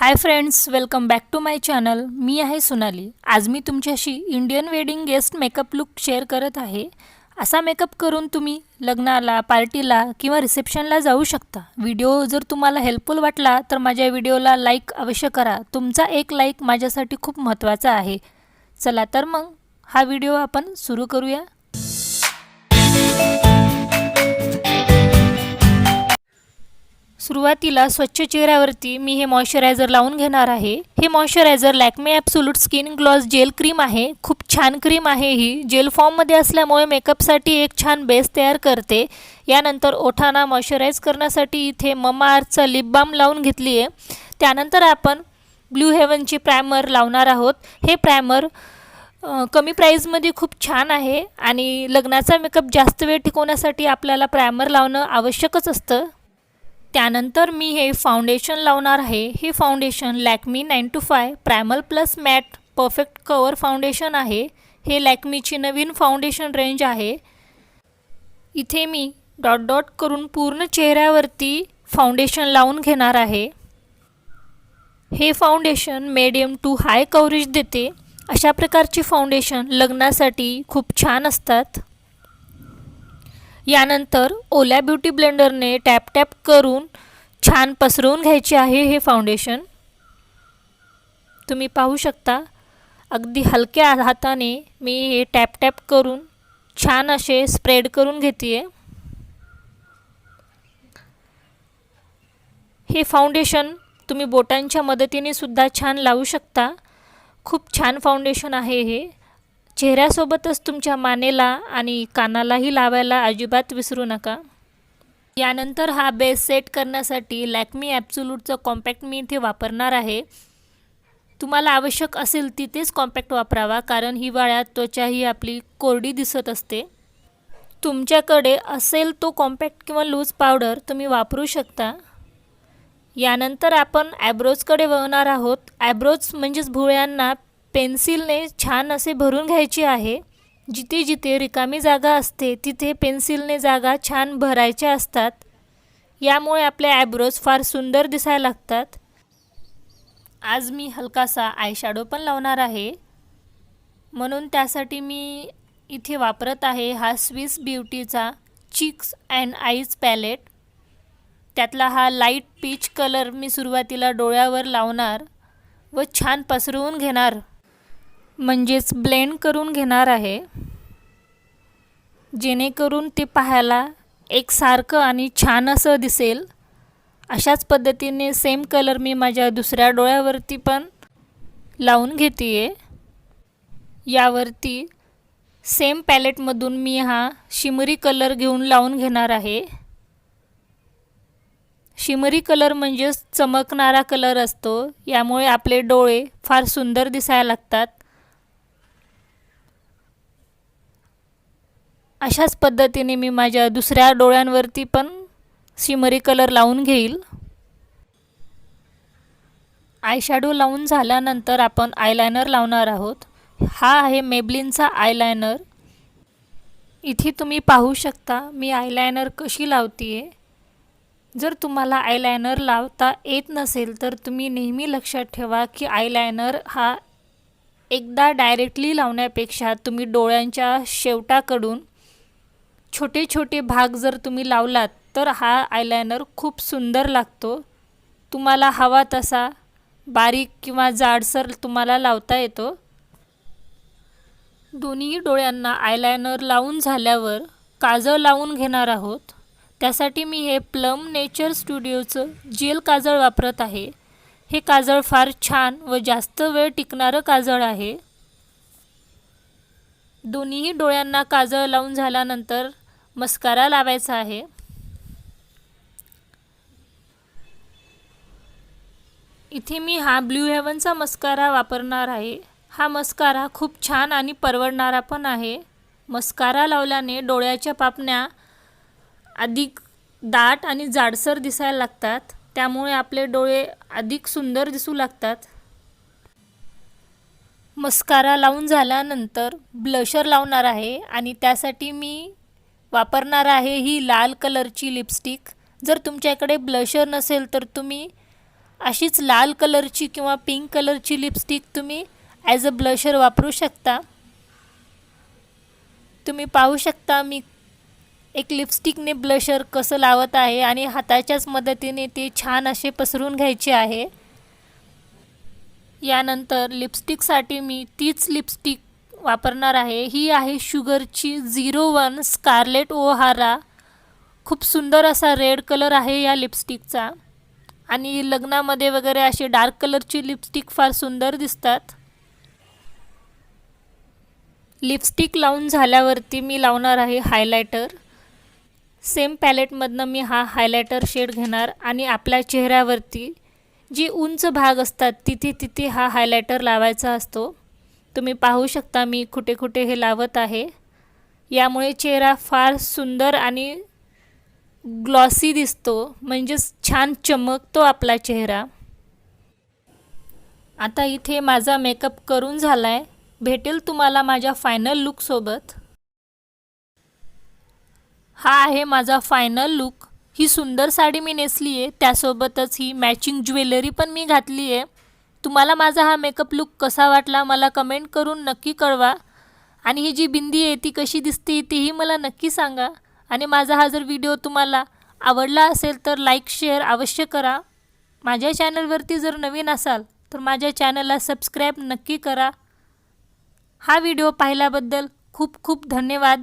Hi friends welcome back to my channel मी आहे सोनाली. आज मी तुमच्याशी Indian wedding guest makeup look share करत आहे. असा मेकअप करून तुम्ही लग्नाला पार्टीला किंवा रिसेप्शनला जाऊ शकता. व्हिडिओ जर तुम्हाला हेल्पफुल वाटला तर माझ्या व्हिडिओला लाईक अवश्य करा. तुमचा एक लाईक माझ्यासाठी खूप महत्त्वाचा आहे. चला तर मग हा व्हिडिओ आपण सुरू करूया. सुरुवातीला स्वच्छ चेहऱ्यावरती मी हे मॉइश्चरायझर लावून घेणार आहे. हे moisturiser Lakme absolute skin gloss gel cream आहे. खूप छान क्रीम आहे ही. जेल फॉर्ममध्ये असल्यामुळे मेकअपसाठी एक छान बेस तयार करते. यानंतर ओठांना मॉइश्चराईज करण्यासाठी इथे ममाअर्थचा लिप बाम लावून घेतली आहे. त्यानंतर आपण ब्ल्यू हेवनची प्रायमर लावणार आहोत. हे प्रायमर कमी प्राईजमध्ये खूप छान आहे आणि लग्नाचा मेकअप जास्त वेळ टिकवण्यासाठी आपल्याला प्रायमर लावणं आवश्यकच असतं. त्यानंतर मी हे फाउंडेशन लावणार आहे. हे foundation Lakme nine to five primer plus matte perfect cover foundation आहे. हे लॅक्मीची नवीन फाउंडेशन रेंज आहे. इथे मी डॉट डॉट करून पूर्ण चेहऱ्यावरती फाउंडेशन लावून घेणार आहे. हे foundation medium to high coverage देते. अशा प्रकारची फाउंडेशन लग्नासाठी खूप छान असतात. यानंतर ओल्या ब्युटी ब्लेंडरने टॅप टॅप करून छान पसरवून घ्यायचे आहे हे फाउंडेशन. तुम्ही पाहू शकता अगदी हलक्या हाताने मी हे टॅप टॅप करून छान असे स्प्रेड करून घेते हे फाउंडेशन तुम्ही बोटांच्या मदतीने सुद्धा छान लावू शकता. खूप छान फाउंडेशन आहे हे. चेहऱ्यासोबतच तुमच्या मानेला आणि कानालाही लावायला अजिबात विसरू नका. यानंतर हा बेस सेट करण्यासाठी लॅक्मी ॲप्सुलूटचं कॉम्पॅक्ट मी इथे वापरणार आहे. तुम्हाला आवश्यक असेल तिथेच कॉम्पॅक्ट वापरावा कारण हिवाळ्यात त्वचा ही आपली कोरडी दिसत असते. तुमच्याकडे असेल तो कॉम्पॅक्ट किंवा लूज पावडर तुम्ही वापरू शकता. यानंतर आपण ॲब्रोजकडे वळणार आहोत. ॲब्रोज म्हणजेच भुळ्यांना पेन्सिलने छान असे भरून घ्यायचे आहे. जिथे जिथे रिकामी जागा असते तिथे पेन्सिलने जागा छान भरायच्या असतात. यामुळे आपले ॲब्रोज फार सुंदर दिसायला लागतात. आज मी हलकासा आयशॅडो पण लावणार आहे. म्हणून त्यासाठी मी इथे वापरत आहे हा स्विस ब्युटीचा चिक्स अँड आईज पॅलेट. त्यातला हा लाइट पीच कलर मी सुरुवातीला डोळ्यावर लावणार व छान पसरवून घेणार. म्हणजेच ब्लेंड करून घेणार आहे जेणेकरून ते पाहायला एकसारखं आणि छान असं दिसेल. अशाच पद्धतीने सेम कलर मी माझ्या दुसऱ्या डोळ्यावरती पण लावून घेते आहे यावरती सेम पॅलेटमधून मी हा शिमरी कलर घेऊन लावून घेणार आहे. शिमरी कलर म्हणजेच चमकणारा कलर असतो यामुळे आपले डोळे फार सुंदर दिसायला लागतात. अशाच पद्धतीने मी माझ्या दुसऱ्या डोळ्यांवरती पण शिमरी कलर लावून घेईल. आयशॅडो लावून झाल्यानंतर आपण आयलायनर लावणार आहोत. हा आहे मेबलिनचा आयलायनर इथे तुम्ही पाहू शकता मी आयलायनर कशी लावते आहे जर तुम्हाला आयलायनर लावता येत नसेल तर तुम्ही नेहमी लक्षात ठेवा की आयलायनर हा एकदा डायरेक्टली लावण्यापेक्षा तुम्ही डोळ्यांच्या शेवटाकडून छोटे छोटे भाग जर तुम्ही लावलात तर हा आयलायनर खूप सुंदर लागतो. तुम्हाला हवा तसा बारीक किंवा जाडसर तुम्हाला लावता येतो. दोन्ही डोळ्यांना आयलायनर लावून झाल्यावर काजळ लावून घेणार आहोत. त्यासाठी मी हे प्लम नेचर स्टुडिओचं जेल काजळ वापरत आहे. हे काजळ फार छान व जास्त वेळ टिकणारं काजळ आहे. दोन्हीही डोळ्यांना काजळ लावून झाल्यानंतर मस्कारा लावायचा आहे. इथे मी हा ब्ल्यू हेवनचा मस्कारा वापरणार आहे. हा मस्कारा खूप छान आणि परवडणारा पण आहे. मस्कारा लावल्याने डोळ्याच्या पापण्या अधिक दाट आणि जाडसर दिसायला लागतात. त्यामुळे आपले डोळे अधिक सुंदर दिसू लागतात. मस्कारा लावून झाल्यानंतर ब्लशर लावणार आहे आणि त्यासाठी मी वापरणार आहे ही लाल कलरची लिपस्टिक जर तुमच्याकडे ब्लशर नसेल तर तुम्ही अशीच लाल कलरची किंवा पिंक कलरची लिपस्टिक तुम्ही ॲज अ ब्लशर वापरू शकता. तुम्ही पाहू शकता मी एक लिपस्टिकने ब्लशर कसं लावत आहे आणि हाताच्याच मदतीने ते छान असे पसरून घ्यायचे आहे. यानंतर लिपस्टिकसाठी मी तीच लिपस्टिक वापरणार आहे. ही आहे शुगरची झिरो वन स्कारलेट ओहारा. खूप सुंदर असा रेड कलर आहे या लिपस्टिकचा. आणि लग्नामध्ये वगैरे असे डार्क कलरची लिपस्टिक फार सुंदर दिसतात. लिपस्टिक लावून झाल्यावरती मी लावणार आहे हायलायटर. सेम पॅलेटमधनं मी हा हायलायटर शेड घेणार आणि आपल्या चेहऱ्यावरती जी उंच भाग असतात तिथे तिथे हा हायलायटर लावायचा असतो. तुम्ही पाहू शकता मी कुठे कुठे हे लावत आहे. यामुळे चेहरा फार सुंदर आणि ग्लॉसी दिसतो म्हणजेच छान चमकतो आपला चेहरा. आता इथे माझा मेकअप करून झाला आहे भेटेल तुम्हाला माझ्या फायनल लुकसोबत हा आहे माझा फायनल लुक. ही सुंदर साडी मी नेसली आहे त्यासोबतच ही मॅचिंग ज्वेलरी पण मी घातली आहे तुम्हाला माझा हा मेकअप लुक कसा वाटला मला कमेंट करून नक्की कळवा. आणि ही जी बिंदी आहे ती कशी दिसते तीही मला नक्की सांगा. आणि माझा हा जर व्हिडिओ तुम्हाला आवडला असेल तर लाईक शेअर अवश्य करा. माझ्या चॅनलवरती जर नवीन असाल तर माझ्या चॅनलला सबस्क्राईब नक्की करा. हा व्हिडिओ पाहिल्याबद्दल खूप खूप धन्यवाद.